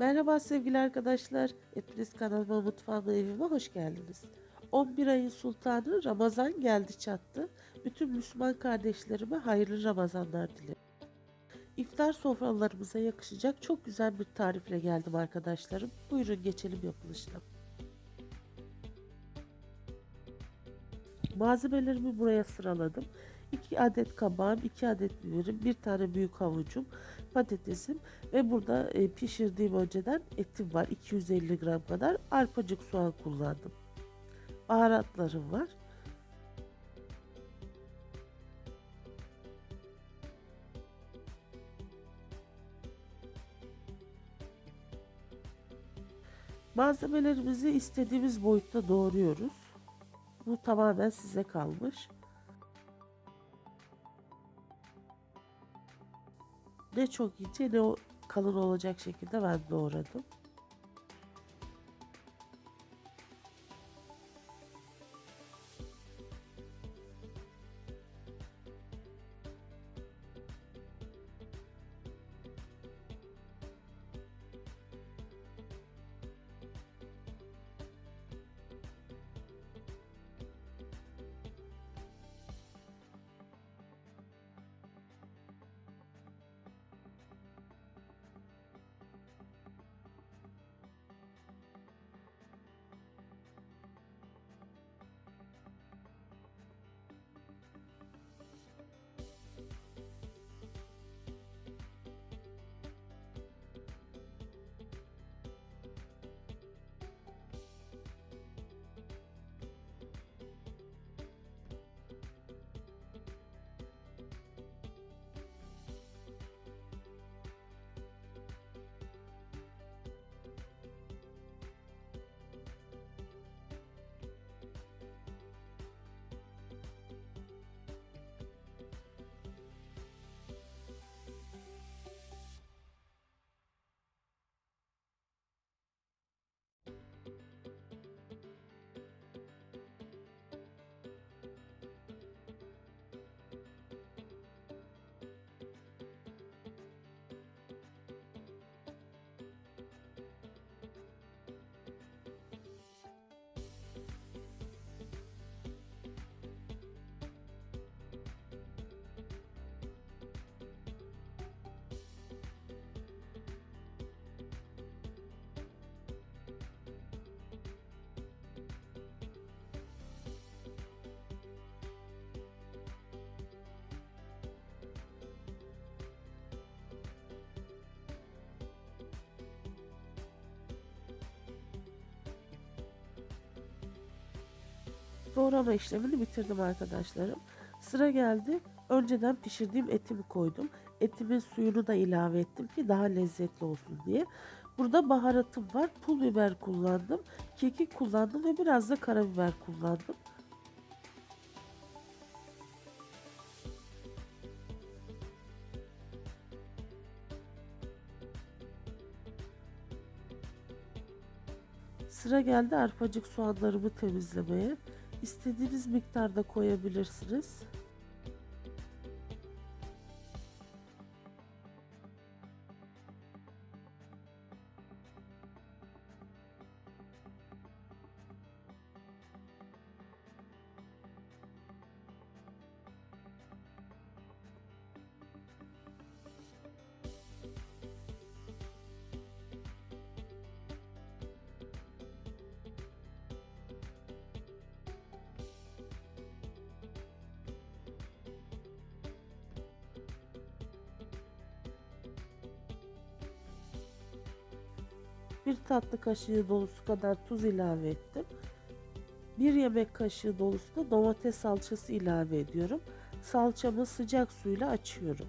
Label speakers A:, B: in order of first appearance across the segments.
A: Merhaba sevgili arkadaşlar. Hepiniz kanalıma mutfağıma evime hoş geldiniz. 11 ayın sultanı Ramazan geldi çattı. Bütün Müslüman kardeşlerime hayırlı Ramazanlar dilerim. İftar sofralarımıza yakışacak çok güzel bir tarifle geldim arkadaşlarım. Buyurun geçelim yapılışına. Malzemelerimi buraya sıraladım. 2 adet kabağım, 2 adet biberim, 1 tane büyük havucum, patatesim ve burada e, pişirdiğim önceden etim var. 250 gram kadar arpacık soğan kullandım. Baharatlarım var. Malzemelerimizi istediğimiz boyutta doğruyoruz. Bu tamamen size kalmış. Ne çok ince ne kalın olacak şekilde ben doğradım. Doğrama işlemini bitirdim arkadaşlarım. Sıra geldi. Önceden pişirdiğim etimi koydum. Etimin suyunu da ilave ettim ki daha lezzetli olsun diye. Burada baharatım var. Pul biber kullandım. Kekik kullandım ve biraz da karabiber kullandım. Sıra geldi arpacık soğanlarımı temizlemeye. İstediğiniz miktarda koyabilirsiniz. Bir tatlı kaşığı dolusu kadar tuz ilave ettim. Bir yemek kaşığı dolusu da domates salçası ilave ediyorum. Salçamı sıcak suyla açıyorum.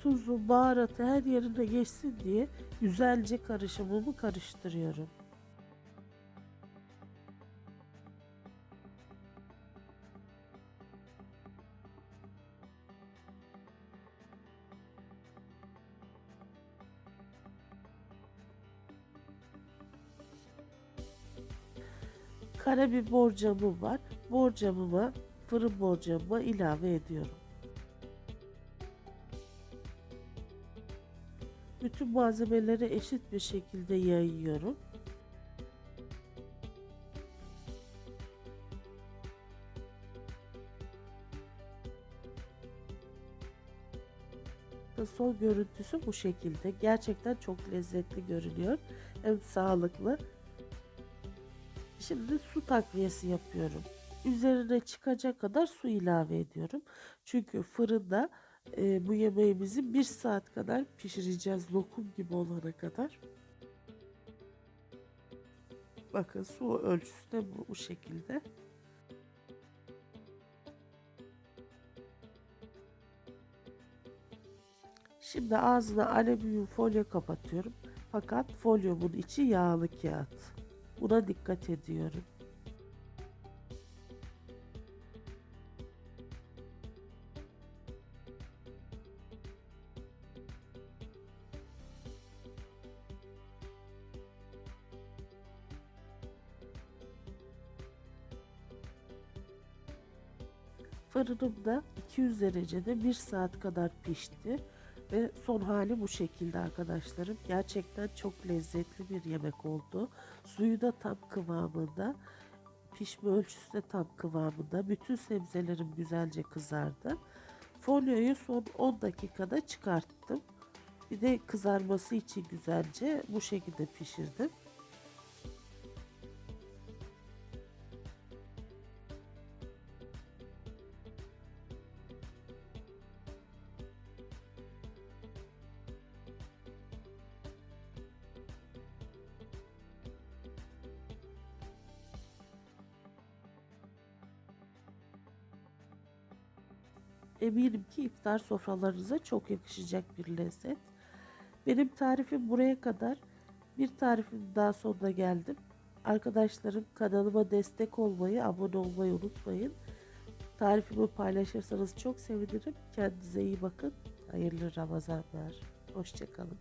A: Tuzu, baharatı her yerine geçsin diye güzelce karışımımı karıştırıyorum. Kara bir borcamım var. Borcamıma, fırın borcamıma ilave ediyorum. Bütün malzemeleri eşit bir şekilde yayıyorum. Son görüntüsü bu şekilde. Gerçekten çok lezzetli görünüyor. Hem sağlıklı. Şimdi su takviyesi yapıyorum. Üzerine çıkacak kadar su ilave ediyorum. Çünkü fırında e, bu yemeğimizi bir saat kadar pişireceğiz lokum gibi olana kadar. Bakın su ölçüsü de bu, bu şekilde. Şimdi ağzına alüminyum folyo kapatıyorum. Fakat folyomun içi yağlı kağıt. Buna dikkat ediyorum. Fırınımda 200 derecede 1 saat kadar pişti ve son hali bu şekilde arkadaşlarım. Gerçekten çok lezzetli bir yemek oldu. Suyu da tam kıvamında, pişme ölçüsü de tam kıvamında. Bütün sebzelerim güzelce kızardı. Folyoyu son 10 dakikada çıkarttım. Bir de kızarması için güzelce bu şekilde pişirdim. Eminim ki iftar sofralarınıza çok yakışacak bir lezzet. Benim tarifim buraya kadar. Bir tarifim daha sonuna geldim. Arkadaşlarım kanalıma destek olmayı, abone olmayı unutmayın. Tarifimi paylaşırsanız çok sevinirim. Kendinize iyi bakın. Hayırlı Ramazanlar. Hoşçakalın.